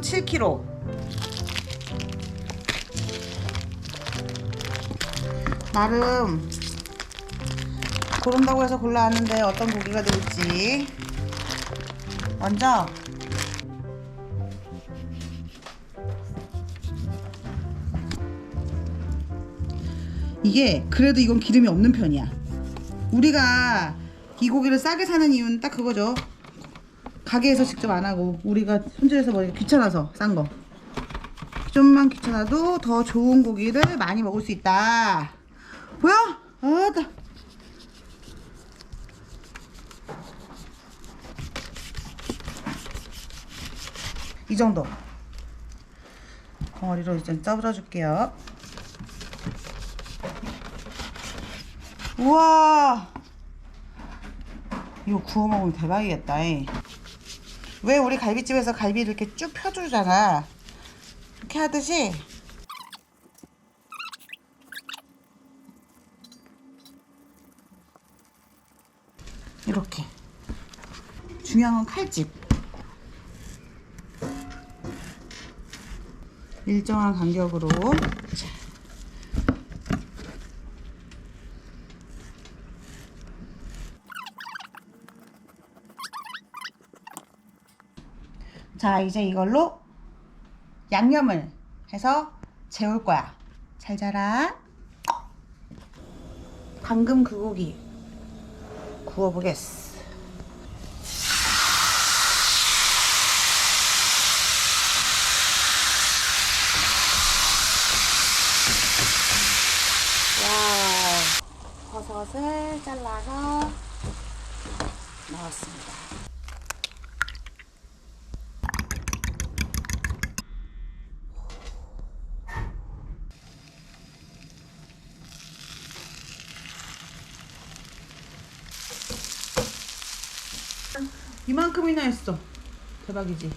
2.7kg. 나름 고른다고 해서 골라왔는데 어떤 고기가 들을지. 먼저 이게 그래도 이건 기름이 없는 편이야. 우리가 이 고기를 싸게 사는 이유는 딱 그거죠 가게에서 직접 안 하고 우리가 손질해서 먹기 귀찮아서 싼 거. 좀만 귀찮아도 더 좋은 고기를 많이 먹을 수 있다. 보여? 아다. 이 정도. 덩어리로 이제 짜불어 줄게요. 우와! 이거 구워 먹으면 대박이겠다 이. 왜 우리 갈비집에서 갈비를 이렇게 쭉 펴주잖아. 이렇게 하듯이. 이렇게. 중요한 건 칼집. 일정한 간격으로 자. 자 이제 이걸로 양념을 해서 재울 거야. 잘 자라. 방금 그 고기 구워보겠어. 와 버섯을 잘라서 넣었습니다 이만큼이나 했어. 대박이지.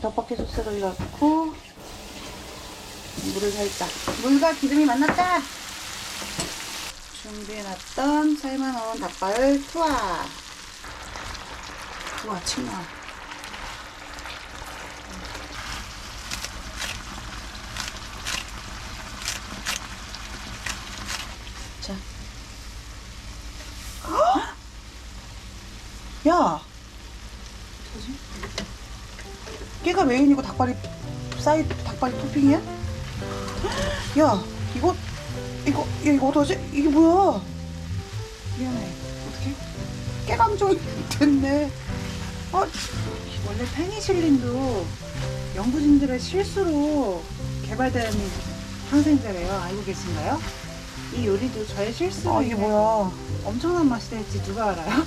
떡볶이 소스를 넣고 물을 살짝. 물과 기름이 만났다. 준비해놨던 삶아놓은 닭발을 투하. 투하 치마. 자. 야. 깨가 메인이고 닭발이 사이드 닭발이 토핑이야? 야, 이거 이거 야 이거 어떡하지? 이게 뭐야? 미안해. 어떻게? 깨강정 됐네. 어, 원래 페니실린도 연구진들의 실수로 개발된 항생제래요. 알고 계신가요? 이 요리도 저의 실수로 아, 이게 뭐야? 엄청난 맛이 될지 누가 알아요?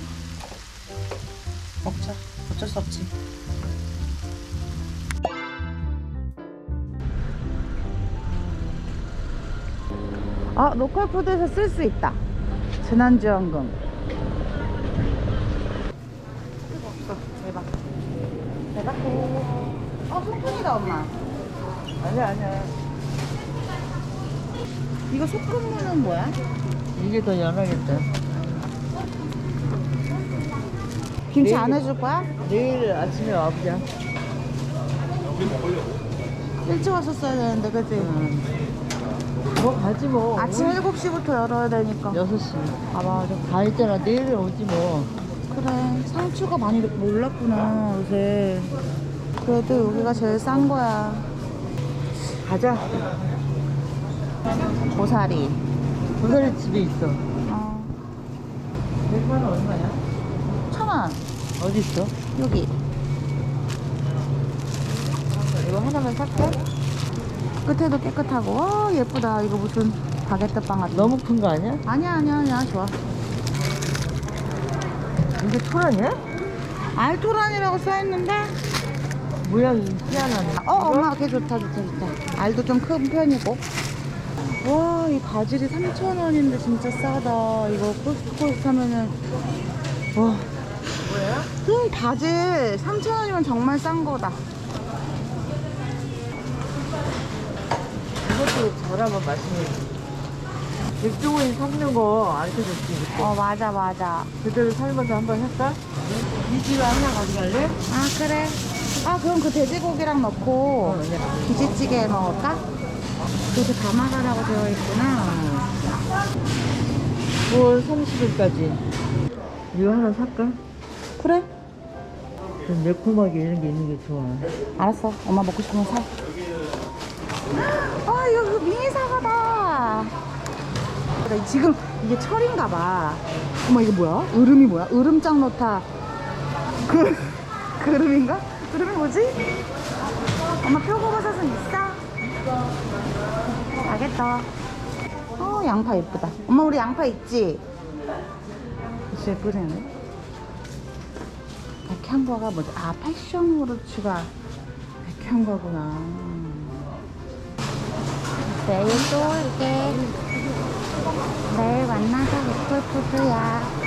어쩔 수 없지. 아, 로컬 푸드에서 쓸 수 있다. 재난지원금. 없어. 대박. 대박해. 어, 소금이다, 엄마. 아니야 아니야 이거 소금무는 뭐야? 이게 더 연하겠다 김치 네. 안 해줄 거야? 내일 아침에 와보자 일찍 왔었어야 되는데, 그치? 뭐 가지 뭐 아침 7시부터 열어야 되니까. 6시 아, 맞아. 다 했잖아 내일 오지 뭐 그래 상추가 많이 몰랐구나 요새 그래도 여기가 제일 싼 거야 가자 고사리 고사리 집에 있어 어, 100만 원 얼마야? 어디 있어? 여기. 이거 하나만 살게 끝에도 깨끗하고. 와 예쁘다. 이거 무슨 바게트 빵 같아 너무 큰 거 아니야? 아니야 아니야 아니야. 좋아. 이게 토란이야? 알토란이라고 써있는데? 모양이 희한하네. 어 엄마 걔 좋다 좋다 좋다. 알도 좀 큰 편이고. 와 이 바질이 3,000원인데 진짜 싸다. 이거 코스트코 사면은. 와. 뭐야? 음, 바질 3,000원이면 정말 싼 거다. 이것도 잘하면 맛있는 백종원이 삶는 거 알려줬지. 그때. 어 맞아 맞아 그대로 삶아서 한번 할까? 이 집에 하나 가져갈래? 아 그래 아 그럼 그 돼지고기랑 넣고 어, 네. 김치찌개 먹을까? 그렇게 담아가라고 되어 있구나 9월 30일까지. 이거 하나 살까? 그래 좀 매콤하게 이런 게 있는 게 좋아. 알았어 엄마 먹고 싶으면 사 아, 이거 그 미니 사과다. 그래, 지금 이게 철인가 봐. 어머, 이거 뭐야? 으름이 뭐야? 으름장 놓다. 그, 그 으름인가? 으름이 뭐지? 엄마 표고버섯은 있어? 알겠다. 어, 양파 예쁘다. 엄마, 우리 양파 있지? 진짜 예쁘네. 백향과가 뭐지? 아, 패션 후르츠가 백향과구나. 내일 또 올게 내일 만나서 배풀푸드야